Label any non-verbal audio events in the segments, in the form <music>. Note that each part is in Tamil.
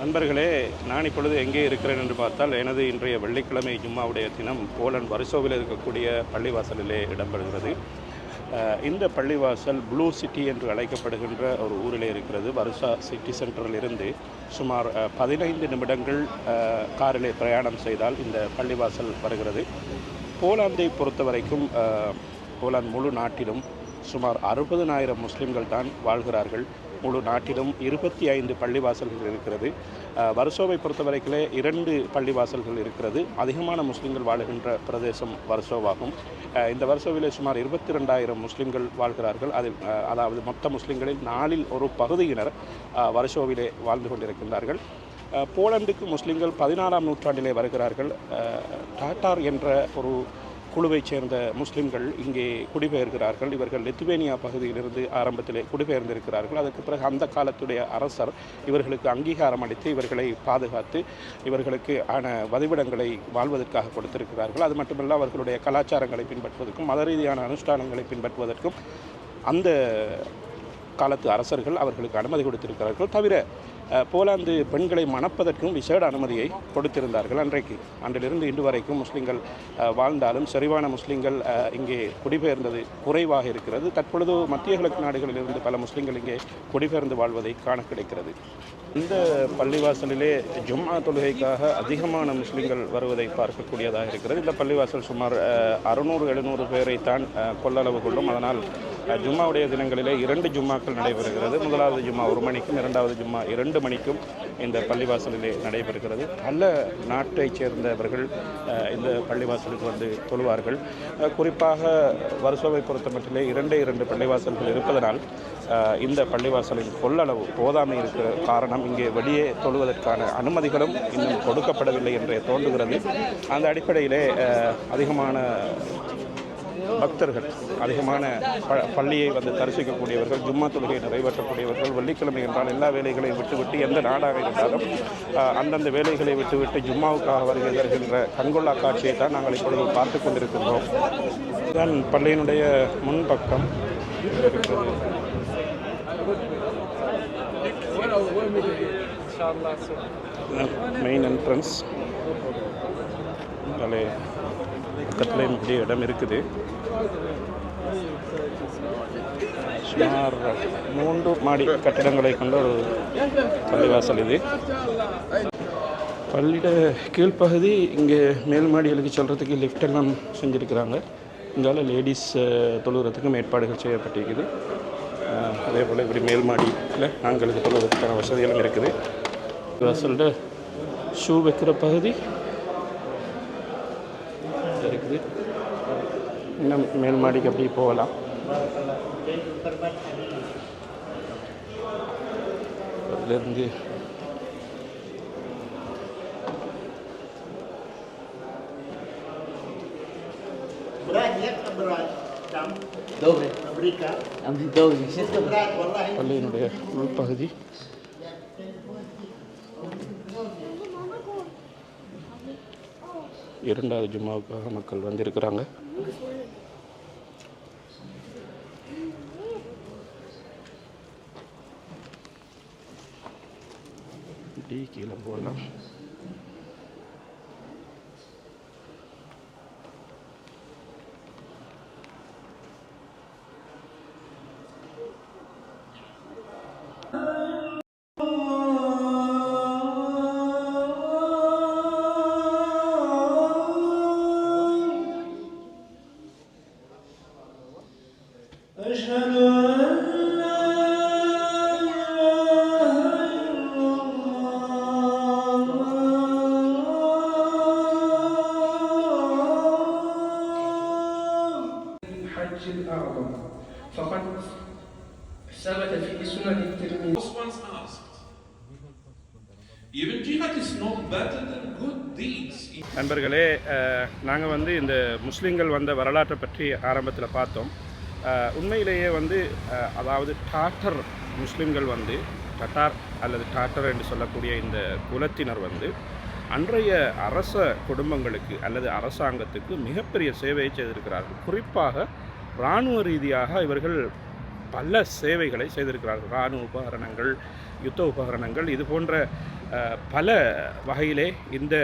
நண்பர்களே நான் இப்பொழுது எங்கே இருக்கிறேன் என்று பார்த்தால் எனது இன்றைய வெள்ளிக்கிழமை ஜும்மாவுடைய தினம் போலண்ட் வரிசோவில் இருக்கக்கூடிய பள்ளிவாசலிலே இடம்பெறுகிறது. இந்த பள்ளிவாசல் ப்ளூ சிட்டி என்று அழைக்கப்படுகின்ற ஒரு ஊரிலே இருக்கிறது. வருஷா சிட்டி சென்டரில் இருந்து சுமார் பதினைந்து நிமிடங்கள் காரிலே பிரயாணம் செய்தால் இந்த பள்ளிவாசல் வருகிறது. போலாந்தை பொறுத்த வரைக்கும் போலாந்து முழு நாட்டிலும் சுமார் அறுபதனாயிரம் முஸ்லீம்கள் தான் வாழ்கிறார்கள். முழு நாட்டிலும் இருபத்தி ஐந்து பள்ளிவாசல்கள் இருக்கிறது. அஹ், பொறுத்தவரைக்கிலே இரண்டு பள்ளிவாசல்கள் இருக்கிறது. அதிகமான முஸ்லீம்கள் வாழுகின்ற பிரதேசம் வருசோவாகும். இந்த வருசோவிலே சுமார் இருபத்தி ரெண்டாயிரம் முஸ்லீம்கள் வாழ்கிறார்கள். அதில் அதாவது மொத்த முஸ்லிம்களில் நாலில் ஒரு பகுதியினர் அஹ், வாழ்ந்து கொண்டிருக்கின்றார்கள். போலந்துக்கு முஸ்லீம்கள் பதினாறாம் நூற்றாண்டிலே வருகிறார்கள். டாட்டார் என்ற ஒரு குழுவைச் சேர்ந்த முஸ்லிம்கள் இங்கே குடிபெயர்கிறார்கள். இவர்கள் லித்துவேனியா பகுதியிலிருந்து ஆரம்பத்திலே குடிபெயர்ந்திருக்கிறார்கள். அதற்கு பிறகு அந்த காலத்துடைய அரசர் இவர்களுக்கு அங்கீகாரம் அளித்து இவர்களை பாதுகாத்து இவர்களுக்கு ஆன வதிவிடங்களை வாழ்வதற்காக கொடுத்திருக்கிறார்கள். அது மட்டுமல்ல அவர்களுடைய கலாச்சாரங்களை பின்பற்றுவதற்கும் மத ரீதியான அனுஷ்டானங்களை பின்பற்றுவதற்கும் அந்த காலத்து அரசர்கள் அவர்களுக்கு அனுமதி கொடுத்திருக்கிறார்கள். தவிர போலாந்து பெண்களை மணப்பதற்கும் விசேட அனுமதியை கொடுத்திருந்தார்கள். அன்றைக்கு அன்றிலிருந்து இன்று வரைக்கும் முஸ்லீம்கள் வாழ்ந்தாலும் செறிவான முஸ்லீம்கள் இங்கே குடிபெயர்ந்தது குறைவாக இருக்கிறது. தற்பொழுது மத்திய கிழக்கு நாடுகளிலிருந்து பல முஸ்லீம்கள் இங்கே குடிபெயர்ந்து வாழ்வதை காண கிடைக்கிறது. இந்த பள்ளிவாசலிலே ஜும்மா தொழுகைக்காக அதிகமான முஸ்லீம்கள் வருவதை பார்க்கக்கூடியதாக இருக்கிறது. இந்த பள்ளிவாசல் சுமார் அறுநூறு எழுநூறு பேரை தான் கொள்ளளவு கொள்ளும். அதனால் ஜும்மாவுடைய தினங்களிலே இரண்டு ஜும்மாக்கள் நடைபெறுகிறது. முதலாவது ஜும்மா ஒரு மணிக்கும் இரண்டாவது ஜும்மா இரண்டு மணிக்கும் இந்த பள்ளிவாசலிலே நடைபெறுகிறது. பல நாட்டைச் சேர்ந்தவர்கள் இந்த பள்ளிவாசலுக்கு வந்து தொழுவார்கள். குறிப்பாக வருஷவை பொறுத்தமட்டிலே இரண்டே இரண்டு பள்ளிவாசல்கள் இருப்பதனால் இந்த பள்ளிவாசலின் கொள்ளளவு போதாமை இருக்கிற காரணம் இங்கே வெளியே தொழுவதற்கான அனுமதிகளும் இன்னும் கொடுக்கப்படவில்லை என்றே தோன்றுகிறது. அந்த அடிப்படையிலே அதிகமான பக்தர்கள் அதிகமான ப பள்ளியை வந்து தரிசிக்கக்கூடியவர்கள் ஜும்மா தொழுகையை நிறைவேற்றக்கூடியவர்கள் வெள்ளிக்கிழமை என்றால் எல்லா வேலைகளையும் விட்டுவிட்டு எந்த நாடாக இருந்தாலும் அந்தந்த வேலைகளை விட்டுவிட்டு ஜும்மாவுக்காக வருகை தருகின்ற கண்கொள்ளா காட்சியை தான் நாங்கள் இப்பொழுது பார்த்து கொண்டிருக்கின்றோம். இதுதான் பள்ளியினுடைய முன்பக்கம். மெயின் என்ட்ரன்ஸ் அதே பக்கத்தில் இப்படி இடம் இருக்குது. சுமார் மூன்று மாடி கட்டிடங்களை கொண்ட ஒரு பள்ளிவாசல் இது. பள்ளியிட கீழ்ப்பகுதி இங்கே மேல் மாடிகளுக்கு செல்கிறதுக்கு லிஃப்ட் எல்லாம் செஞ்சுருக்கிறாங்க. இங்கால லேடிஸ் தொழுகிறதுக்கும் ஏற்பாடுகள் செய்யப்பட்டிருக்குது. அதே போல் இப்படி மேல் மாடியில் ஆண்களுக்கு தொழுவதற்கான வசதிகளும் இருக்குது. வாசல்கிட்ட ஷூ வைக்கிற பகுதி இருக்குது இன்னும் மேல் மாடிக்கு போகலாம். அதுலேருந்து பள்ளியினுடைய உள்பகுதி. இரண்டாவது ஜும்மாவுக்காக மக்கள் வந்திருக்கிறாங்க. végig élem volna. الأعظم فقد ثبت في سنن الترمذي was once asked, even jihad is not better than good deeds. நண்பர்களே நாங்கள் வந்து இந்த முஸ்லீம்கள் வந்த வரலாற்றை பற்றி ஆரம்பத்தில் பார்த்தோம் அஹ், உண்மையிலேயே வந்து அஹ், அதாவது டாட்டர் முஸ்லீம்கள் வந்து டட்டார் அல்லது டாட்டர் என்று சொல்லக்கூடிய இந்த குலத்தினர் வந்து அன்றைய அரச குடும்பங்களுக்கு அல்லது அரசாங்கத்துக்கு மிகப்பெரிய சேவையை செய்திருக்கிறார்கள் குறிப்பாக இராணுவ ரீதியாக இவர்கள் பல சேவைகளை செய்திருக்கிறார்கள். இராணுவ உபகரணங்கள் யுத்த உபகரணங்கள் இது போன்ற பல வகையிலே இந்த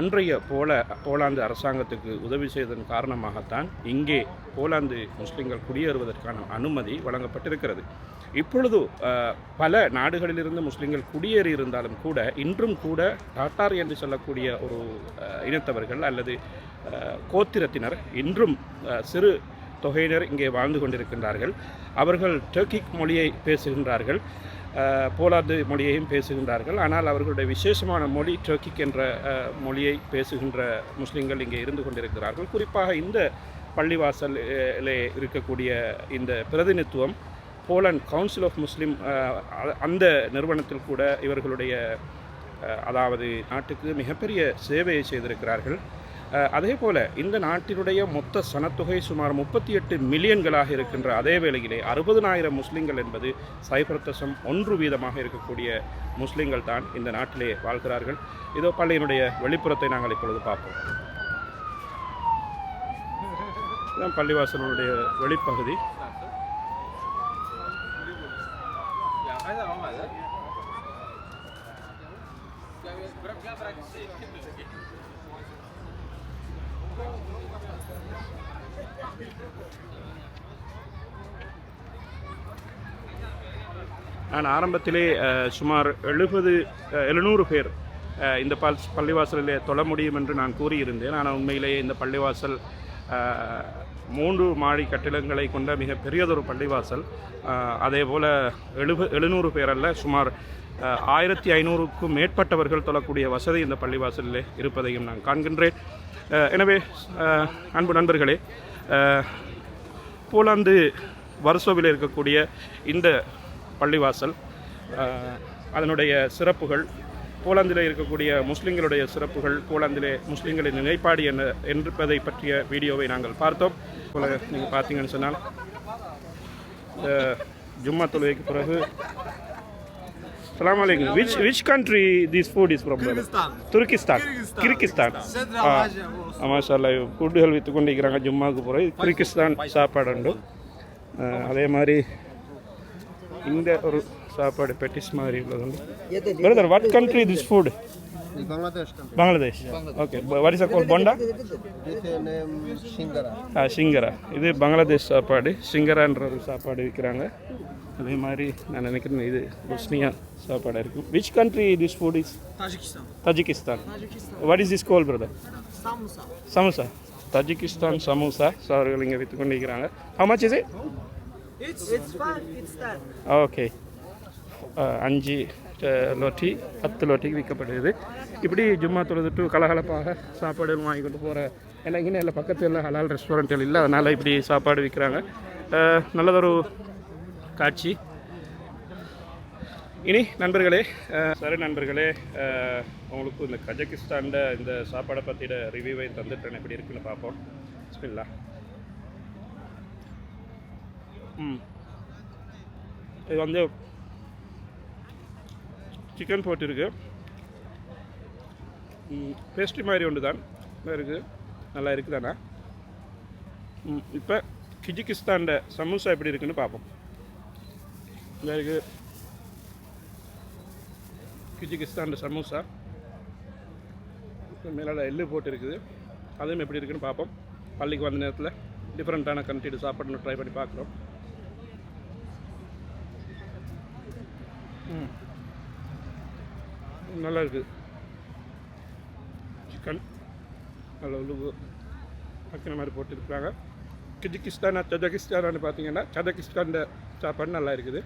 அன்றைய போல போலாந்து அரசாங்கத்துக்கு உதவி செய்ததன் காரணமாகத்தான் இங்கே போலாந்து முஸ்லிம்கள் குடியேறுவதற்கான அனுமதி வழங்கப்பட்டிருக்கிறது. இப்பொழுது பல நாடுகளிலிருந்து முஸ்லீம்கள் குடியேறி இருந்தாலும் கூட இன்றும் கூட டாட்டார் என்று சொல்லக்கூடிய ஒரு இனத்தவர்கள் அல்லது கோத்திரத்தினர் இன்றும் சிறு தொகையினர் இங்கே வாழ்ந்து கொண்டிருக்கின்றார்கள். அவர்கள் டர்க்கிக் மொழியை பேசுகின்றார்கள் போலாந்து மொழியையும் பேசுகின்றார்கள். ஆனால் அவர்களுடைய விசேஷமான மொழி டர்க்கிக் என்ற மொழியை பேசுகின்ற முஸ்லீம்கள் இங்கே இருந்து கொண்டிருக்கிறார்கள். குறிப்பாக இந்த பள்ளிவாசலிலே இருக்கக்கூடிய இந்த பிரதிநிதித்துவம் போலண்ட் கவுன்சில் ஆஃப் முஸ்லீம் அந்த நிறுவனத்தில் கூட இவர்களுடைய அதாவது நாட்டுக்கு மிகப்பெரிய சேவையை செய்திருக்கிறார்கள். அதே போல் இந்த நாட்டினுடைய மொத்த சனத்தொகை சுமார் முப்பத்தி எட்டு மில்லியன்களாக இருக்கின்ற அதே வேளையிலே அறுபதனாயிரம் முஸ்லீம்கள் என்பது சைபர் தசம் ஒன்று வீதமாக இருக்கக்கூடிய முஸ்லீம்கள் தான் இந்த நாட்டிலே வாழ்கிறார்கள். இதோ பள்ளியினுடைய வெளிப்புறத்தை நாங்கள் இப்பொழுது பார்ப்போம். பள்ளிவாசலுடைய வெளிப்பகுதி. நான் ஆரம்பத்திலே சுமார் எழுபது எழுநூறு பேர் இந்த பல் பள்ளிவாசலிலே தொழ முடியும் என்று நான் கூறியிருந்தேன். ஆனால் உண்மையிலேயே இந்த பள்ளிவாசல் மூன்று மாடி கட்டிடங்களை கொண்ட மிக பெரியதொரு பள்ளிவாசல். அதே போல் எழுப எழுநூறு பேர் அல்ல சுமார் ஆயிரத்தி ஐநூறுக்கும் மேற்பட்டவர்கள் தொழக்கூடிய வசதி இந்த பள்ளிவாசலில் இருப்பதையும் நான் காண்கின்றேன். எனவே அன்பு நண்பர்களே போலாந்து வர்சோவில் இருக்கக்கூடிய இந்த பள்ளிவாசல் அதனுடைய சிறப்புகள் போலாந்தில் இருக்கக்கூடிய முஸ்லீம்களுடைய சிறப்புகள் போலாந்திலே முஸ்லீம்களின் நிலைப்பாடு என்ன என்பதை பற்றிய வீடியோவை நாங்கள் பார்த்தோம். போல நீங்கள் பார்த்தீங்கன்னு சொன்னால் ஜும்மா தொழுகைக்கு பிறகு Salam alaikum. Which which country this food is from? Kyrgyzstan. Turkistan. Kyrgyzstan. Central Ah, Asia was. மாஷால்லா ஃபுட்டுகள் விற்று கொண்டிருக்கிறாங்க ஜும்மாவுக்கு போகிற கிர்கிஸ்தான் சாப்பாடு உண்டு அஹ், அதே மாதிரி இந்த ஒரு சாப்பாடு பெட்டிஸ் மாதிரி உள்ளது brother what country this food. Bangladesh okay is call bonda. ஆ சிங்கரா இது பங்களாதேஷ் சாப்பாடு சிங்கரான்ற ஒரு சாப்பாடு விற்கிறாங்க அதே மாதிரி நான் நினைக்கிறேன் இது பொஸ்னியா சாப்பாடாக இருக்கும். Which country this food is. Tajikistan what is this call brother. Samosa Tajikistan samosa அவர்கள் இங்கே விற்று கொண்டிருக்கிறாங்க fine. It's that. ஓகே அஞ்சு அஹ், லொட்டி பத்து லொட்டிக்கு விற்கப்படுது இப்படி ஜும்மா தொழுதுட்டு கலகலப்பாக சாப்பாடு வாங்கி கொண்டு போகிற ஏன்னா இங்கே இல்லை பக்கத்தில் ஹலால் ரெஸ்டாரண்ட்டில் இல்லை அதனால் இப்படி சாப்பாடு விற்கிறாங்க அஹ், நல்லதொரு காட்சி. இனி நண்பர்களே சரி நண்பர்களே உங்களுக்கு இந்த கஜகிஸ்தானில் இந்த சாப்பாடை பற்றின ரிவ்யூவை தந்துட்டேன். எப்படி இருக்குன்னு பார்ப்போம். பிஸ்மில்லா ம். இது வந்து சிக்கன் போட்டிருக்கு. பேஸ்ட்ரி மாதிரி ஒன்று தான் இருக்குது நல்லா இருக்குதாண்ணா ம் இப்போ கிஜிகிஸ்தானில் சமோசா எப்படி இருக்குன்னு பார்ப்போம். இந்த இருக்கு கிஜிகிஸ்தானில் சமோசா. மேலால் எள்ளு போட்டு இருக்குது. அதுவும் எப்படி இருக்குன்னு பார்ப்போம். பள்ளிக்கு வந்த நேரத்தில் டிஃப்ரெண்ட்டான கண்ட்ரிடு சாப்பாடுன்னு ட்ரை பண்ணி பார்க்குறோம். நல்லா இருக்குது சிக்கன் நல்ல உழுவு வைக்கிற மாதிரி போட்டுருக்குறாங்க கிஜிகிஸ்தான் தஜகிஸ்தான்னு பார்த்தீங்கன்னா கஜகிஸ்தான் சாப்பாடு நல்லா இருக்குது.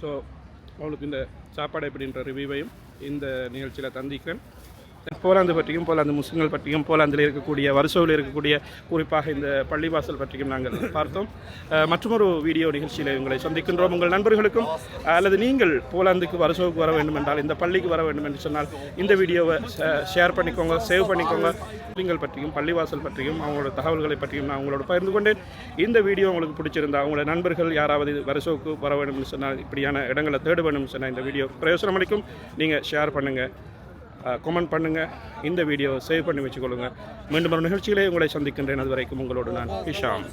ஸோ அவளுக்கு இந்த சாப்பாடு எப்படின்ற ரிவ்யூவையும் இந்த நிகழ்ச்சியில் தந்திக்கிறேன். போலாந்து பற்றியும் போலாந்து முஸ்லிம்கள் பற்றியும் போலாந்தில் இருக்கக்கூடிய வருஷவில் இருக்கக்கூடிய குறிப்பாக இந்த பள்ளிவாசல் பற்றியும் நாங்கள் <laughs> பார்த்தோம். மற்றொரு வீடியோ நிகழ்ச்சியில் உங்களை சந்திக்கின்றோம். உங்கள் நண்பர்களுக்கும் அல்லது நீங்கள் போலாந்துக்கு வருஷவுக்கு வர வேண்டும் என்றால் இந்த பள்ளிக்கு வர வேண்டும் என்று சொன்னால் இந்த வீடியோவை ஷேர் பண்ணிக்கோங்க சேவ் பண்ணிக்கோங்க. முஸ்லிம்கள் பற்றியும் பள்ளிவாசல் பற்றியும் அவங்களோட தகவல்களை பற்றியும் நான் உங்களோட பகிர்ந்து கொண்டேன். இந்த வீடியோ உங்களுக்கு பிடிச்சிருந்தா உங்களோட நண்பர்கள் யாராவது வருஷவுக்கு வர வேண்டும்னு சொன்னால் இப்படியான இடங்களை தேட வேண்டும்னு சொன்னால் இந்த வீடியோ பிரயோசனம் அளிக்கும் நீங்கள் ஷேர் பண்ணுங்கள் கமெண்ட் பண்ணுங்கள் இந்த வீடியோ சேவ் பண்ணி வச்சுக்கொள்ளுங்கள் மீண்டும் ஒரு நிகழ்ச்சிகளை உங்களை சந்திக்கின்றேன். அது வரைக்கும் உங்களோடு நான் இஷாம்.